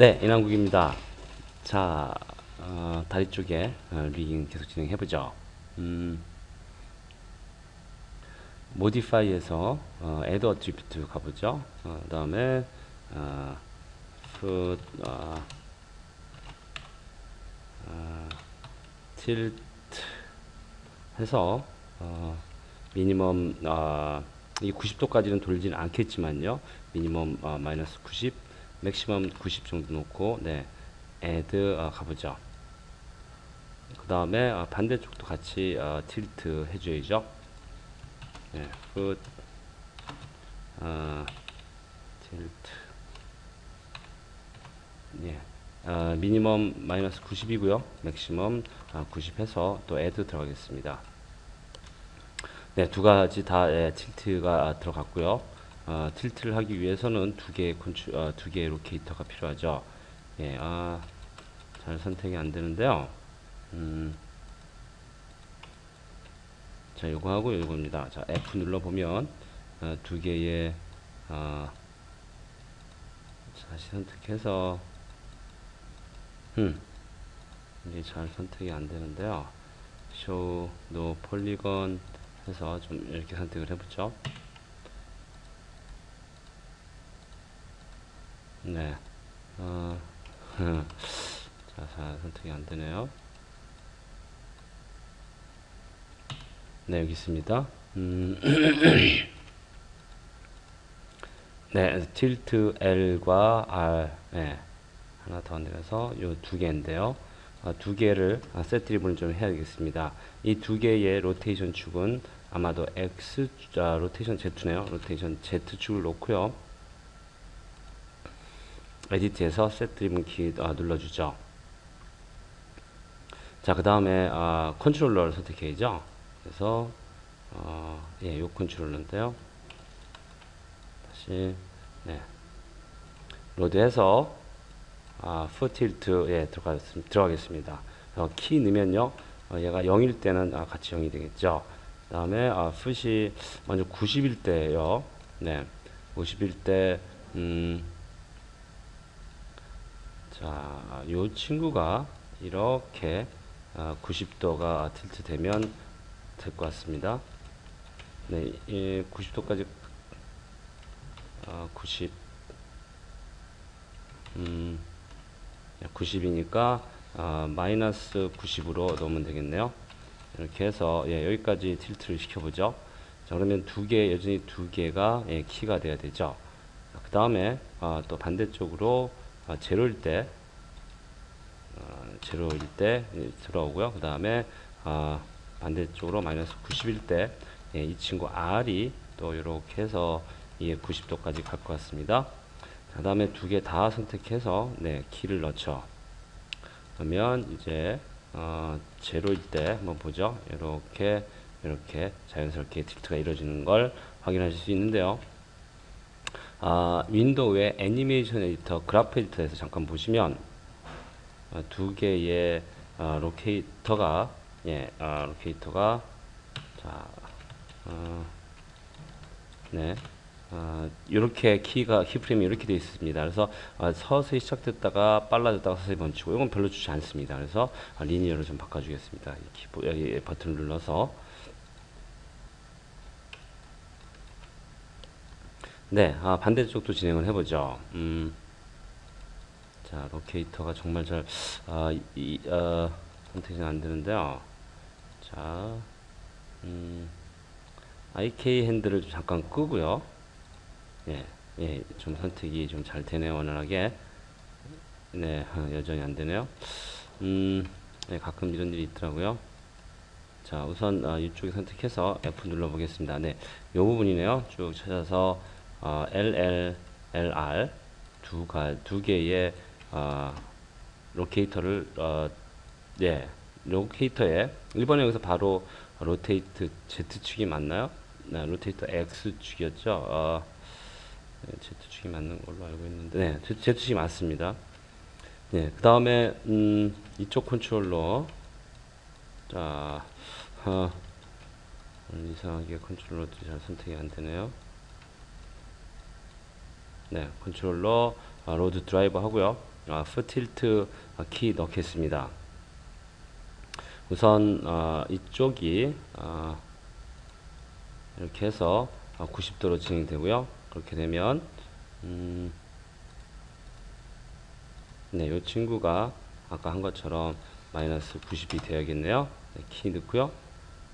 네, 인왕국입니다. 자, 어, 다리 쪽에 어, 리깅 계속 진행해 보죠. 음, 모디파이에서 어, add attribute 가보죠. 어, 그 다음에 어, 어, 어, tilt 해서 어, 미니멈 어, 이 90도까지는 돌지는 않겠지만요. 미니멈 어, 마이너스 90, 맥시멈 90 정도 놓고 네, add 어, 가보죠. 그 다음에 어, 반대쪽도 같이 어, 틸트 해줘야죠. 네, put 어, tilt 예, 어, 미니멈 마이너스 90이고요. 맥시멈 어, 90 해서 또 add 들어가겠습니다. 네, 두 가지 다 예, 틸트가 들어갔고요. 어, 틸트를 하기 위해서는 두 개의 콘추, 어, 두 개의 로케이터가 필요하죠. 예, 아, 잘 선택이 안 되는데요. 음, 자, 요거 하고 요겁니다. 자, F 눌러 보면 어, 두 개의 어, 다시 선택해서 음, 이게 잘 선택이 안 되는데요. show no polygon 해서 좀 이렇게 선택을 해보죠. 네. 어, 자, 잘 선택이 안 되네요. 네, 여기 있습니다. 음, 네, til트 L과 R, 네, 하나 더 내려서 요 두 개인데요. 아, 두 개를 아, 셋 드리블을 좀 해야겠습니다. 이 두 개의 로테이션 축은 아마도 X, 아, 로테이션 Z네요. 로테이션 Z축을 놓고요. 에디트에서 셋 드리븐 키 아, 눌러주죠. 자, 그 다음에 아, 컨트롤러를 선택해야죠. 그래서 어, 예, 요 컨트롤러인데요. 다시 네. 로드해서 아, 푸틸트 예, 들어가, 들어가겠습니다. 어, 키 넣으면요. 어, 얘가 0일 때는 아, 같이 0이 되겠죠. 그 다음에 아, 풋이 먼저 90일 때요. 네. 50일 때 음, 자, 요 친구가 이렇게 아, 90도가 틸트 되면 될 것 같습니다. 네, 예, 90도까지 아, 90 음, 90이니까 아, 마이너스 90으로 넣으면 되겠네요. 이렇게 해서 예, 여기까지 틸트를 시켜보죠. 자, 그러면 두 개, 여전히 두 개가 예, 키가 돼야 되죠. 그 다음에 아, 또 반대쪽으로 아, 제로일 때 어, 제로일 때 예, 들어오고요. 그 다음에 아, 반대쪽으로 마이너스 90일 때 예, 이 친구 R이 또 이렇게 해서 예, 90도까지 갈 것 같습니다. 그 다음에 두 개 다 선택해서 네, 키를 넣죠. 그러면 이제 어, 제로일 때 한번 보죠. 이렇게 이렇게 자연스럽게 틸트가 이루어지는 걸 확인하실 수 있는데요. 아, 윈도우의 애니메이션 에디터, 그래프 에디터에서 잠깐 보시면 어, 두 개의 어, 로케이터가 예, 어, 로케이터가 자, 어, 네, 어, 이렇게 키가 키프레임이 이렇게 되어 있습니다. 그래서 어, 서서히 시작됐다가 빨라졌다가 서서히 멈추고 이건 별로 좋지 않습니다. 그래서 어, 리니어를 좀 바꿔주겠습니다. 이 키보 여기 버튼을 눌러서 네, 아, 반대쪽도 진행을 해보죠. 음, 자, 로케이터가 정말 잘 아, 이, 어, 선택이 안 되는데요. 자, 음, IK 핸들을 좀 잠깐 끄고요. 예, 예, 좀 선택이 좀 잘 되네요, 원활하게. 네, 어, 여전히 안 되네요. 음, 네, 가끔 이런 일이 있더라고요. 자, 우선 어, 이쪽에 선택해서 F 눌러 보겠습니다. 네, 요 부분이네요. 쭉 찾아서 어, LL, LR 두, 가, 두 개의 어, 로케이터를 어, 네, 로케이터에 1번 여기서 바로 로테이트 Z축이 맞나요? 네, 로테이터 X축이었죠. 어, 네, Z축이 맞는 걸로 알고 있는데 네, Z축이 맞습니다. 네, 그 다음에 음, 이쪽 컨트롤러 자, 어, 이상하게 컨트롤러들이 잘 선택이 안 되네요. 네, 컨트롤러 아, 로드 드라이버 하고요. 아, 푸틸트 키 넣겠습니다. 우선 어, 이쪽이 어, 이렇게 해서 90도로 진행되고요. 그렇게 되면 음, 네, 이 친구가 아까 한 것처럼 마이너스 90이 되어야겠네요. 네, 키 넣고요.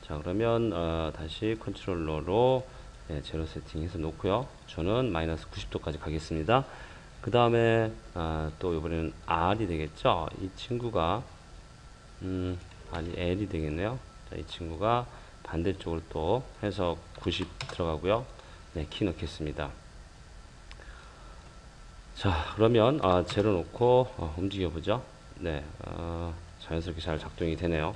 자, 그러면 어, 다시 컨트롤러로 네, 제로 세팅해서 놓고요. 저는 마이너스 90도까지 가겠습니다. 그 다음에 아, 또 이번에는 R이 되겠죠. 이 친구가 음, R이 L이 되겠네요. 자, 이 친구가 반대쪽으로 또 해서 90 들어가고요. 네, 키 넣겠습니다. 자, 그러면 아, 제로 놓고 어, 움직여 보죠. 네, 어, 자연스럽게 잘 작동이 되네요.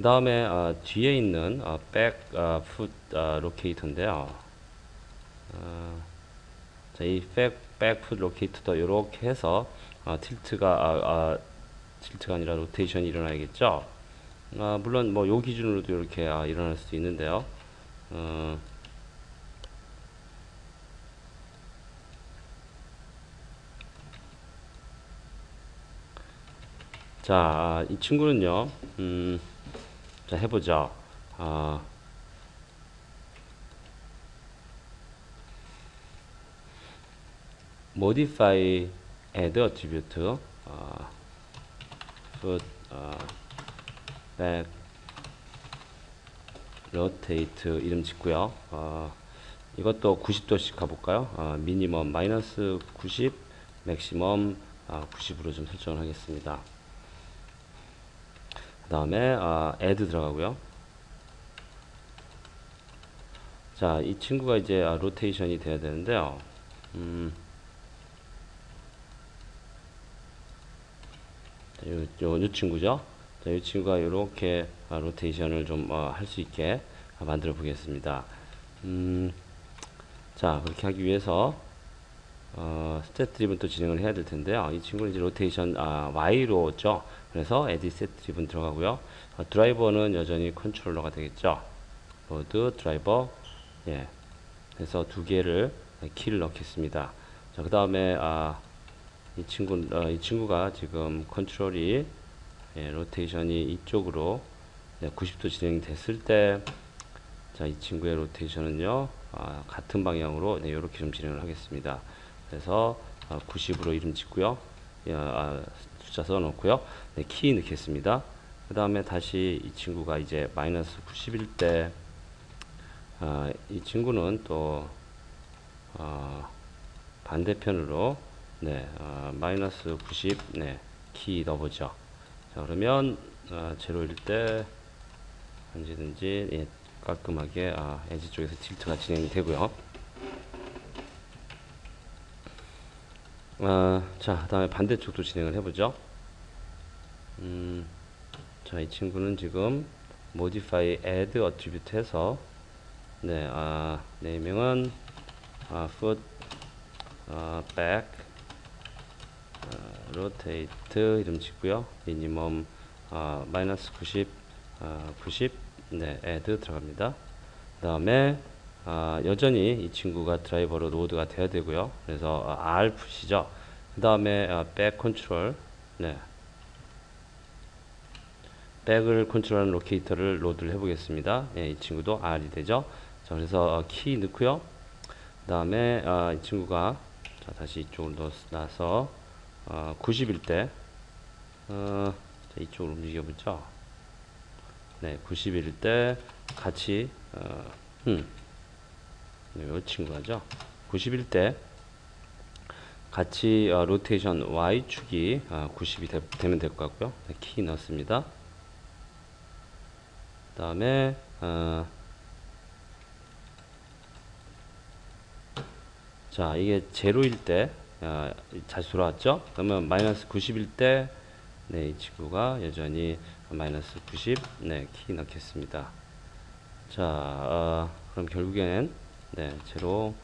그 다음에 어, 뒤에 있는 어, 백 어, 풋 어, 로케이터인데요. 어, 자, 이 백, 백풋 로케이터도 이렇게 해서 어, 틸트가 아, 아, 틸트가 아니라 로테이션이 일어나겠죠. 아, 물론 뭐 요 기준으로도 이렇게 아, 일어날 수도 있는데요. 어, 자, 이 친구는요, 음, 자, 해보죠. 아, modify attribute, 어, put, 어, back, rotate 이름 짓고요. 어, 이것도 90도씩 가볼까요? 어, 미니멈 마이너스 90, 맥시멈 어, 90으로 좀 설정을 하겠습니다. 그 다음에 어, add 들어가고요. 자, 이 친구가 이제 아, 로테이션이 돼야 되는데요. 음, 요, 요, 요 친구죠. 자, 이 친구가 이렇게 아, 로테이션을 좀 할 수 있게 아, 만들어 보겠습니다. 음, 자, 그렇게 하기 위해서 어, 스탯 드리븐 또 진행을 해야 될 텐데요. 이 친구는 이제 로테이션 아, Y로죠. 그래서 에디 스탯 드리븐 들어가고요. 어, 드라이버는 여전히 컨트롤러가 되겠죠. 로드 드라이버 예. 그래서 두 개를 키를 넣겠습니다. 자, 그 다음에 아, 이 친구 어, 이 친구가 지금 컨트롤이 예, 로테이션이 이쪽으로 네, 90도 진행됐을 때, 자, 이 친구의 로테이션은요, 아, 같은 방향으로 네, 이렇게 좀 진행을 하겠습니다. 그래서 아, 90으로 이름 짓고요, 예, 아, 숫자 써놓고요, 네, 키 넣겠습니다. 그 다음에 다시 이 친구가 이제 마이너스 90일 때, 아, 이 친구는 또 아, 반대편으로 네, 아, 마이너스 90, 네, 키 넣어보죠. 자, 그러면 아, 제로일 때 언제든지 예, 깔끔하게 아, 에지 쪽에서 틸트가 진행이 되고요. 아, 자, 다음에 반대쪽도 진행을 해보죠. 음, 자, 이 친구는 지금 modify add attribute 해서 네, 아, 네이밍은 아, foot, 아, back, 아, rotate 이름 짓고요. minimum 아, 마이너스 90, 아, 90, 네, add 들어갑니다. 그 다음에 아, 여전히 이 친구가 드라이버로 로드가 돼야 되고요. 그래서 아, R 푸시죠. 그 다음에 아, back control, 네, 백을 컨트롤하는 로케이터를 로드를 해보겠습니다. 예, 이 친구도 R이 되죠. 자, 그래서 어, 키 넣고요. 그 다음에 어, 이 친구가 자, 다시 이쪽으로 놔서 어, 90일 때 어, 자, 이쪽으로 움직여 보죠. 네, 90일 때 같이 어, 음, 네, 이 친구가죠. 90일 때 같이 어, 로테이션 Y축이 어, 90이 되, 면 될 것 같고요. 네, 키 넣습니다. 그 다음에 어, 자 이게 제로일 때 어, 다시 돌아왔죠 그러면 마이너스 90일 때 네, 이 친구가 여전히 마이너스 90, 네, 키 넣겠습니다. 자, 어, 그럼 결국엔, 네, 제로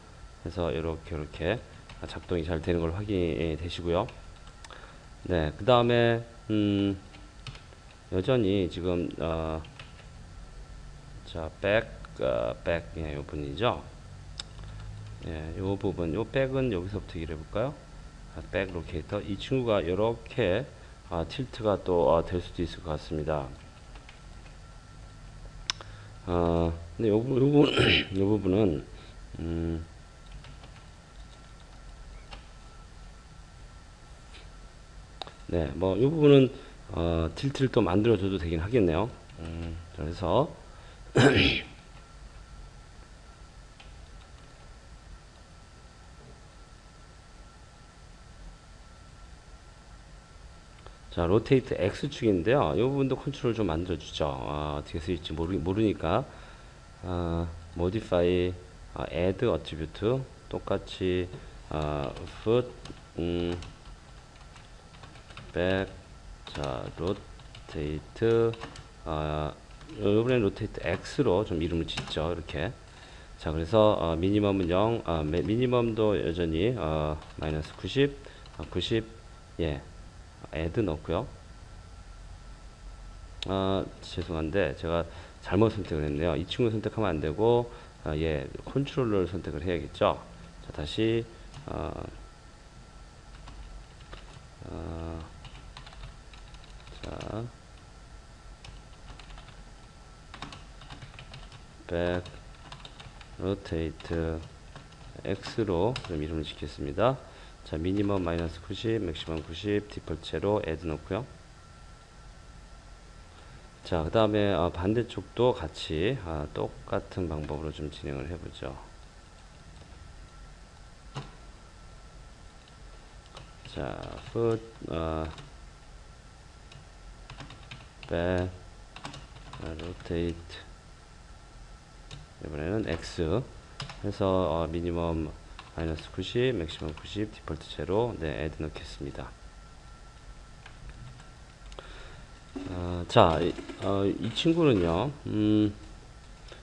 해서 이렇게, 이렇게 작동이 잘 되는 걸 확인이 되시고요. 네, 그 다음에, 음, 여전히 지금, 어, 자, 백, 어, 백, 예, 요 부분이죠. 예, 요 부분, 요 백은 여기서부터 얘기를 해볼까요? 백 로케이터 이 친구가 이렇게 아, 틸트가 또 아, 될 수도 있을 것 같습니다. 어, 근데 요, 부- 요, 요 부분은 음, 네, 뭐 이 부분은 어, 틸트를 또 만들어줘도 되긴 하겠네요. 음, 그래서 자, 로테이트 X축인데요. 이 부분도 컨트롤 좀 만들어주죠. 아, 어떻게 쓰일지 모르, 모르니까 아, modify 아, add attribute 똑같이 아, foot 음, back 자, rotate 아, 이번엔 rotate X로 좀 이름을 짓죠. 이렇게 자, 그래서 어, 미니멈은 0, 아, 매- 미니멈도 여전히 어, 마이너스 90, 아, 90, 예, add 넣고요. 아, 죄송한데 제가 잘못 선택을 했네요. 이 친구 선택하면 안 되고 아, 예, 컨트롤러를 선택을 해야겠죠. 자, 다시 어, 어, 자, back rotate x로 좀 이름을 짓겠습니다. 자, 미니멈 마이너스 90, 맥시멈 90, 디폴트로 add 넣고요. 자, 그 다음에 어, 반대쪽도 같이 아, 똑같은 방법으로 좀 진행을 해보죠. 자, foot, 어, back, 아, rotate. 이번에는 x 해서 어, 미니멈 마이너스 90, 맥시멈 90, 디폴트 제로, 네, add 넣겠습니다. 어, 자, 이, 어, 이 친구는요, 음,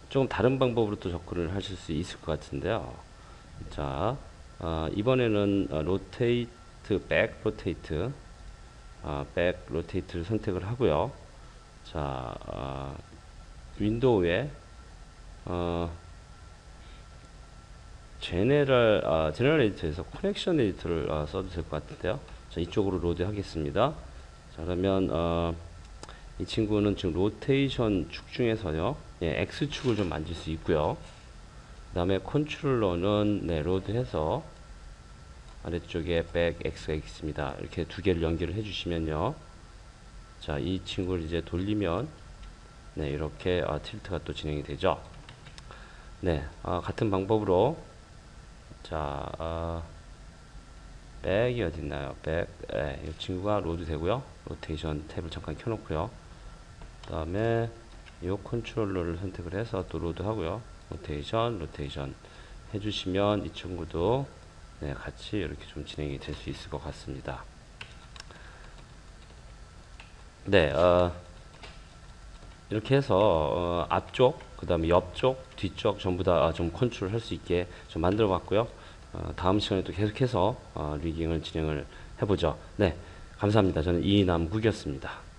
조금 다른 방법으로 또 접근을 하실 수 있을 것 같은데요. 자, 어, 이번에는 어, 로테이트, 백 로테이트, 어, 백 로테이트를 선택을 하고요. 자, 어, 윈도우에 어, 제네럴 아, 제네럴 에디터에서 커넥션 에디터를 아, 써도 될 것 같은데요. 자, 이쪽으로 로드 하겠습니다. 자, 그러면 어, 이 친구는 지금 로테이션 축 중에서요. 예, X축을 좀 만질 수 있고요. 그 다음에 컨트롤러는 네, 로드해서 아래쪽에 백 X가 있습니다. 이렇게 두 개를 연결을 해 주시면요. 자, 이 친구를 이제 돌리면 네, 이렇게 아, 틸트가 또 진행이 되죠. 네, 아, 같은 방법으로 자, 아, 백이 어디 있나요? 백, 예, 이 친구가 로드 되고요. 로테이션 탭을 잠깐 켜놓고요. 그 다음에 이 컨트롤러를 선택을 해서 또 로드 하고요. 로테이션, 로테이션 해주시면 이 친구도 네, 같이 이렇게 좀 진행이 될 수 있을 것 같습니다. 네, 어, 이렇게 해서 어, 앞쪽, 그 다음에 옆쪽, 뒤쪽 전부 다좀 컨트롤 할 수 있게 좀 만들어 봤고요. 어, 다음 시간에 또 계속해서 어, 리깅을 진행을 해보죠. 네, 감사합니다. 저는 이남국이었습니다.